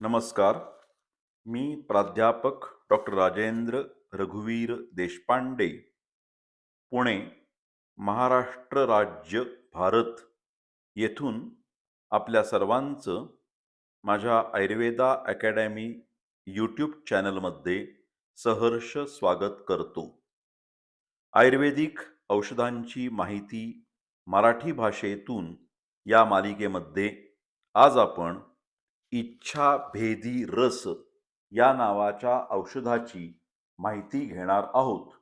नमस्कार. मी प्राध्यापक डॉक्टर राजेंद्र रघुवीर देशपांडे. पुणे महाराष्ट्र राज्य भारत. येथून आपल्या सर्वांचं माझ्या आयुर्वेदा अकॅडमी यूट्यूब चॅनलमध्ये सहर्ष स्वागत करतो. आयुर्वेदिक औषधांची माहिती मराठी भाषेतून या मालिकेमध्ये आज आपण इच्छा भेदी रस या नावाच्या औषधाची माहिती घेणार आहोत.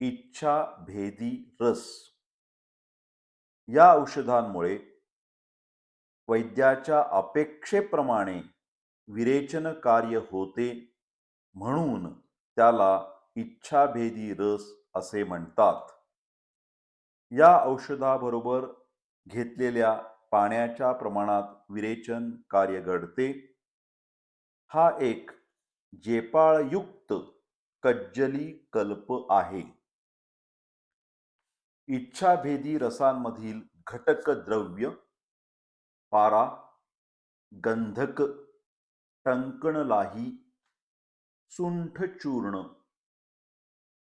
इच्छा भेदी रस. या औषधांमुळे वैद्याच्या अपेक्षेप्रमाणे विरेचन कार्य होते म्हणून त्याला इच्छाभेदी रस असे म्हणतात. या औषधाबरोबर घेतलेल्या पाण्याच्या प्रमाणात विरेचन कार्य घडते. हा एक जेपाळयुक्त कज्जली कल्प आहे. इच्छाभेदी रसांमधील घटक द्रव्य पारा गंधक टंकणलाही सुंठ चूर्ण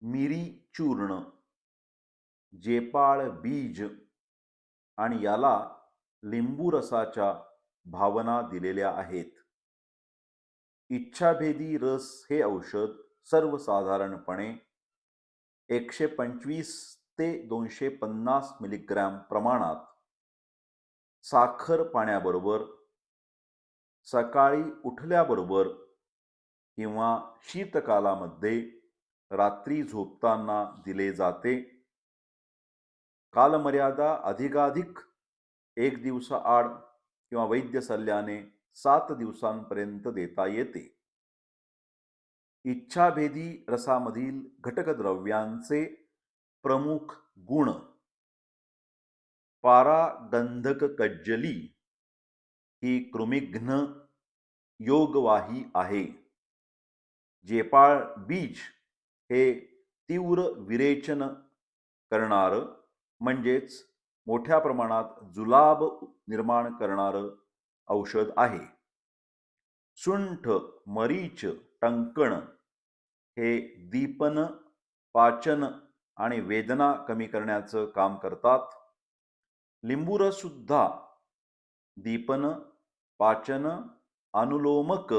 मिरी चूर्ण जेपाळ बीज आणि याला लिंबू रसाच्या भावना दिलेल्या आहेत. इच्छाभेदी रस हे औषध सर्वसाधारणपणे एकशे पंचवीस ते दोनशे पन्नास मिलीग्रॅम प्रमाणात साखर पाण्याबरोबर सकाळी उठल्याबरोबर किंवा शीतकालामध्ये रात्री झोपताना दिले जाते. कालमर्यादा अधिकाधिक एक दिवसाआड किंवा वैद्य सल्ल्याने सात दिवसांपर्यंत देता येते. इच्छाभेदी रसामधील घटकद्रव्यांचे प्रमुख गुण. पारागंधक कज्जली ही कृमिघ्न योगवाही आहे. जेपाळ बीज हे तीव्र विरेचन करणारं म्हणजेच मोठ्या प्रमाणात जुलाब निर्माण करणारं औषध आहे. सुंठ मरीच टंकण हे दीपन पाचन आणि वेदना कमी करण्याचं काम करतात. लिंबूरसुद्धा दीपन पाचन अनुलोमक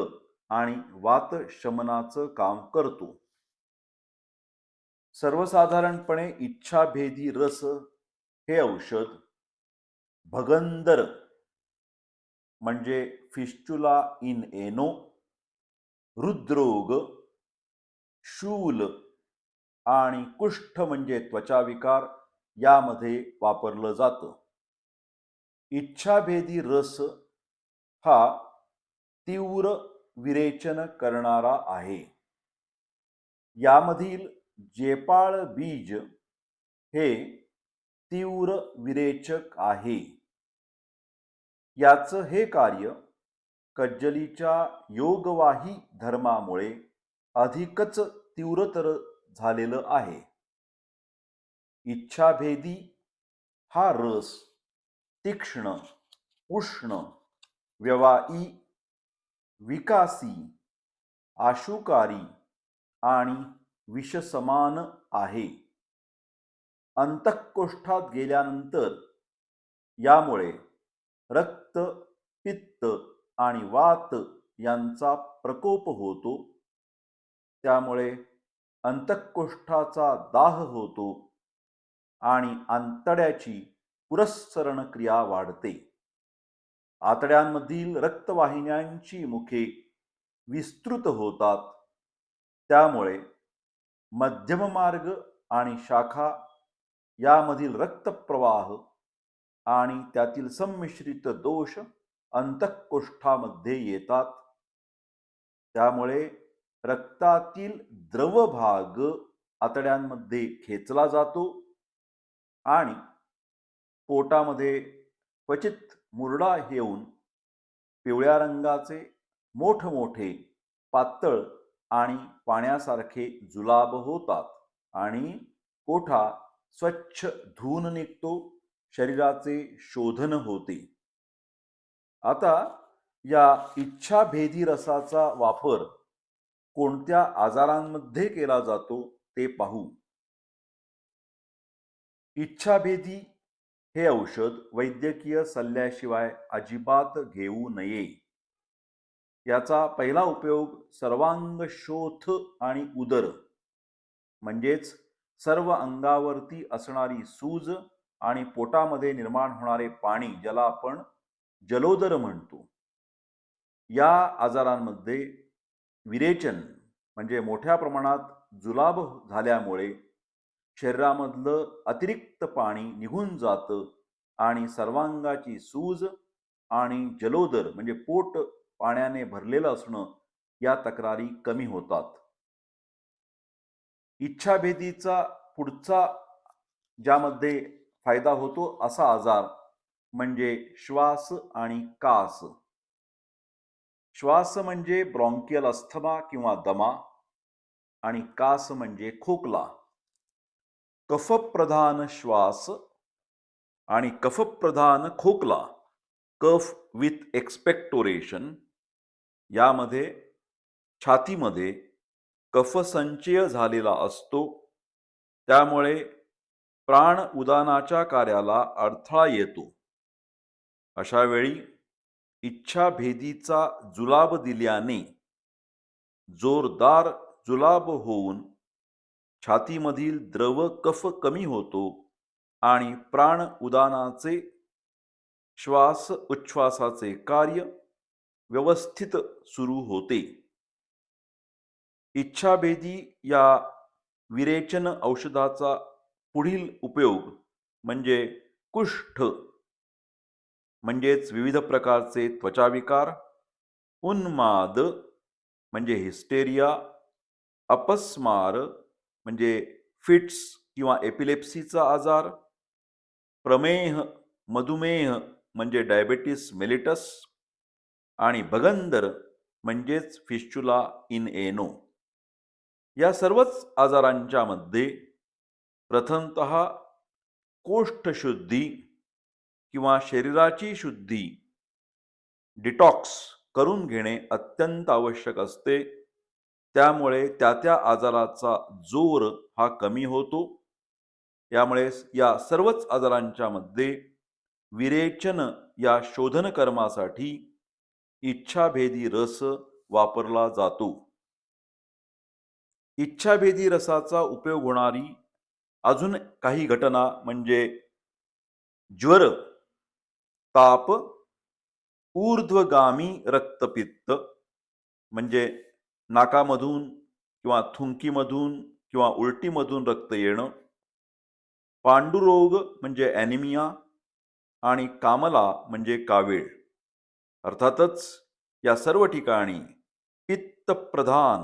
आणि वात शमनाचं काम करतो. सर्वसाधारणपणे इच्छाभेदी रस हे औषध भगंदर म्हणजे फिस्चुला इन एनो हृद्रोग शूल आणि कुष्ठ म्हणजे त्वचाविकार यामध्ये वापरलं जातं. इच्छाभेदी रस हा तीव्र विरेचन करणारा आहे. यामधील जेपाळ बीज हे तीव्र विरेचक आहे. याचं हे कार्य कज्जलीच्या योगवाही धर्मामुळे अधिकच तीव्रतर झालेलं आहे. इच्छाभेदी हा रस तीक्ष्ण उष्ण व्यवाई विकासी आशुकारी आणि विषसमान आहे. अंतःकोष्ठात गेल्यानंतर यामुळे रक्त पित्त आणि वात यांचा प्रकोप होतो. त्यामुळे अंतःकोष्ठाचा दाह होतो आणि आंतड्याची पुरस्सरण क्रिया वाढते. आतड्यांमधील रक्तवाहिन्यांची मुखे विस्तृत होतात. त्यामुळे मध्यम मार्ग आणि शाखा यामधील रक्तप्रवाह आणि त्यातील संमिश्रित दोष अंतःकोष्ठामध्ये येतात. त्यामुळे रक्तातील द्रव भाग आतड्यांमध्ये खेचला जातो आणि पोटामध्ये क्वचित मुरडा येऊन पिवळ्या रंगाचे मोठमोठे पातळ आणि पाण्यासारखे जुलाब होतात आणि कोठा स्वच्छ धुवून निघतो शरीराचे शोधन होते. आता या इच्छाभेदी रसाचा वापर कोणत्या आजारांमध्ये केला जातो ते पाहू. इच्छाभेदी हे औषध वैद्यकीय सल्ल्याशिवाय अजिबात घेऊ नये. याचा पहिला उपयोग सर्वांग शोथ आणि उदर म्हणजेच सर्व अंगावरती असणारी सूज आणि पोटामध्ये निर्माण होणारे पाणी ज्याला आपण जलोदर म्हणतो. या आजारांमध्ये विरेचन म्हणजे मोठ्या प्रमाणात जुलाब झाल्यामुळे शरीरामधलं अतिरिक्त पाणी निघून जातं आणि सर्वांगाची सूज आणि जलोदर म्हणजे पोट पाण्याने भरलेलं असणं या तक्रारी कमी होतात. इच्छाभेदीचा पुढचा ज्यामध्ये फायदा होतो असा आजार म्हणजे श्वास आणि कास. श्वास म्हणजे ब्रॉन्कियल अस्थमा किंवा दमा आणि कास म्हणजे खोकला. कफप्रधान श्वास आणि कफप्रधान खोकला कफ विथ एक्सपेक्टोरेशन यामध्ये छातीमध्ये कफसंचय झालेला असतो. त्यामुळे प्राण उदानाच्या कार्याला अडथळा येतो. अशा वेळी इच्छाभेदीचा जुलाब दिल्याने जोरदार जुलाब होऊन छातीमधील द्रव कफ कमी होतो आणि प्राण उदानाचे श्वास उच्छ्वासाचे कार्य व्यवस्थित सुरू होते. इच्छाभेदी या विरेचन औषधाचा पुढील उपयोग म्हणजे कुष्ठ म्हणजेच विविध प्रकारचे त्वचाविकार उन्माद म्हणजे हिस्टेरिया अपस्मार म्हणजे फिट्स किंवा एपिलेप्सीचा आजार प्रमेह मधुमेह म्हणजे डायबेटीस मेलिटस आणि भगंदर म्हणजेच फिश्चुला इन एनो. या सर्वच आजारांच्या मध्ये प्रथमत कोष्ठशुद्धी किंवा शरीराची शुद्धी डिटॉक्स करून घेणे अत्यंत आवश्यक असते. त्यामुळे त्या त्या आजाराचा जोर हा कमी होतो. यामुळे या सर्वच आजारांच्या मध्ये विरेचन या शोधन कर्मासाठी इच्छाभेदी रस वापरला जातो. इच्छाभेदी रसाचा उपयोग होणारी अजून काही घटना म्हणजे ज्वर ताप ऊर्ध्वगामी रक्तपित्त म्हणजे नाकामधून किंवा थुंकीमधून किंवा उलटीमधून रक्त येणं पांडुरोग म्हणजे ॲनिमिया आणि कामला म्हणजे कावीळ. अर्थातच या सर्व ठिकाणी पित्तप्रधान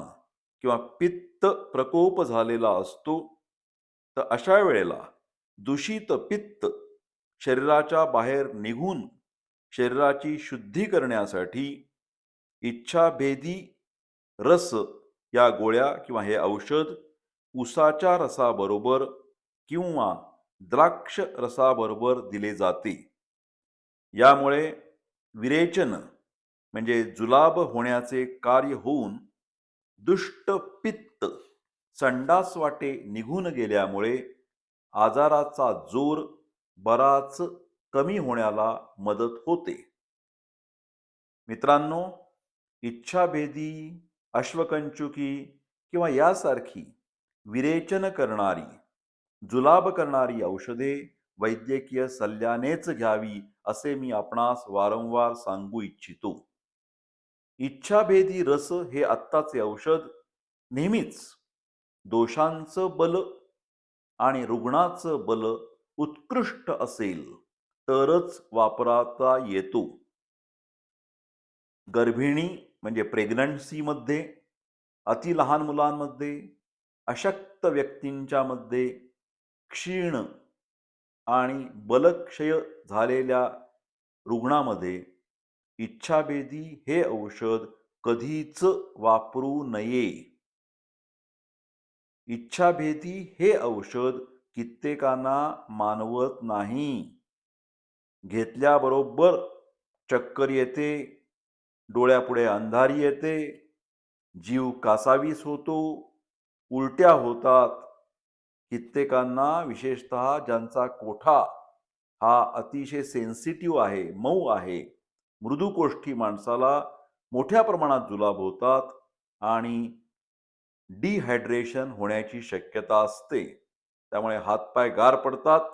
किंवा पित्त प्रकोप झालेला असतो तर अशा वेळेला दूषित पित्त शरीराच्या बाहेर निघून शरीराची शुद्धी करण्यासाठी इच्छाभेदी रस या गोळ्या किंवा हे औषध उसाच्या रसाबरोबर किंवा द्राक्ष रसाबरोबर दिले जाते. यामुळे विरेचन म्हणजे जुलाब होण्याचे कार्य होऊन दुष्ट पित्त संडास वाटे निघून गेल्यामुळे आजाराचा जोर बराच कमी होण्याला मदत होते. मित्रांनो इच्छाभेदी अश्वकंचुकी किंवा यासारखी विरेचन करणारी जुलाब करणारी औषधे वैद्यकीय सल्ल्यानेच घ्यावी असे मी आपणास वारंवार सांगू इच्छितो. इच्छाभेदी रस हे आत्ताचे औषध. नेहमीच दोषांचं बल आणि रुग्णाचं बल उत्कृष्ट असेल तरच वापरता येतो. गर्भिणी म्हणजे प्रेग्नन्सीमध्ये अति लहान मुलांमध्ये अशक्त व्यक्तींच्या मध्ये क्षीण आणि बलक्षय झालेल्या रुग्णामध्ये इच्छाभेदी हे औषध कधीच वापरू नये. इच्छाभेदी हे औषध कित्येकांना मानवत नाही. घेतल्याबरोबर चक्कर येते डोळ्यापुढे अंधारी येते जीव कासावीस होतो उलट्या होतात. कित्येकांना विशेषत ज्यांचा कोठा हा अतिशय सेन्सिटिव्ह आहे मऊ आहे. मृदुकोष्ठी माणसाला मोठ्या प्रमाणात जुलाब होतात आणि डिहायड्रेशन होण्याची शक्यता असते. त्यामुळे हातपाय गार पडतात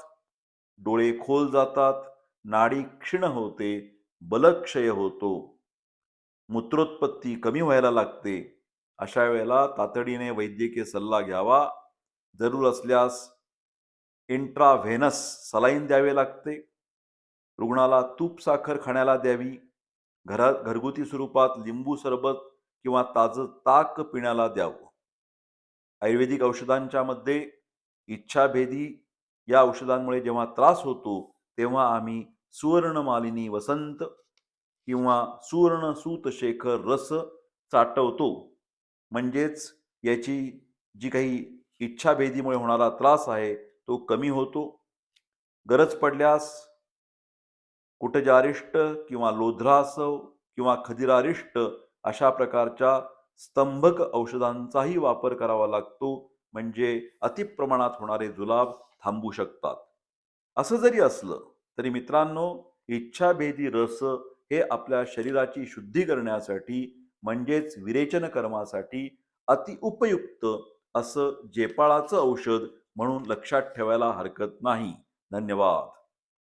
डोळे खोल जातात नाडी क्षीण होते बलक्षय होतो मूत्रोत्पत्ती कमी व्हायला लागते. अशा वेळेला तातडीने वैद्यकीय सल्ला घ्यावा. जरूर असल्यास इंट्राव्हेनस सलाईन द्यावे लागते. रुग्णाला तूप साखर खाण्याला द्यावी. घरात घरगुती स्वरूपात लिंबू सरबत किंवा ताजं ताक पिण्याला द्यावं. आयुर्वेदिक औषधांच्या मध्ये इच्छाभेदी या औषधांमुळे जेव्हा त्रास होतो तेव्हा आम्ही सुवर्णमालिनी वसंत किंवा सुवर्ण सूतशेखर रस चाटवतो. म्हणजेच याची जी काही इच्छाभेदीमुळे होणारा त्रास आहे तो कमी होतो. गरज पडल्यास कुटजारिष्ट किंवा लोध्रासव किंवा खदिरारिष्ट अशा प्रकारच्या स्तंभक औषधांचाही वापर करावा लागतो म्हणजे अतिप्रमाणात होणारे जुलाब थांबू शकतात. असं जरी असलं तरी मित्रांनो इच्छाभेदी रस हे आपल्या शरीराची शुद्धी करण्यासाठी म्हणजेच विरेचन कर्मासाठी अतिउपयुक्त असं जेपाळाचं औषध म्हणून लक्षात ठेवायला हरकत नाही. धन्यवाद.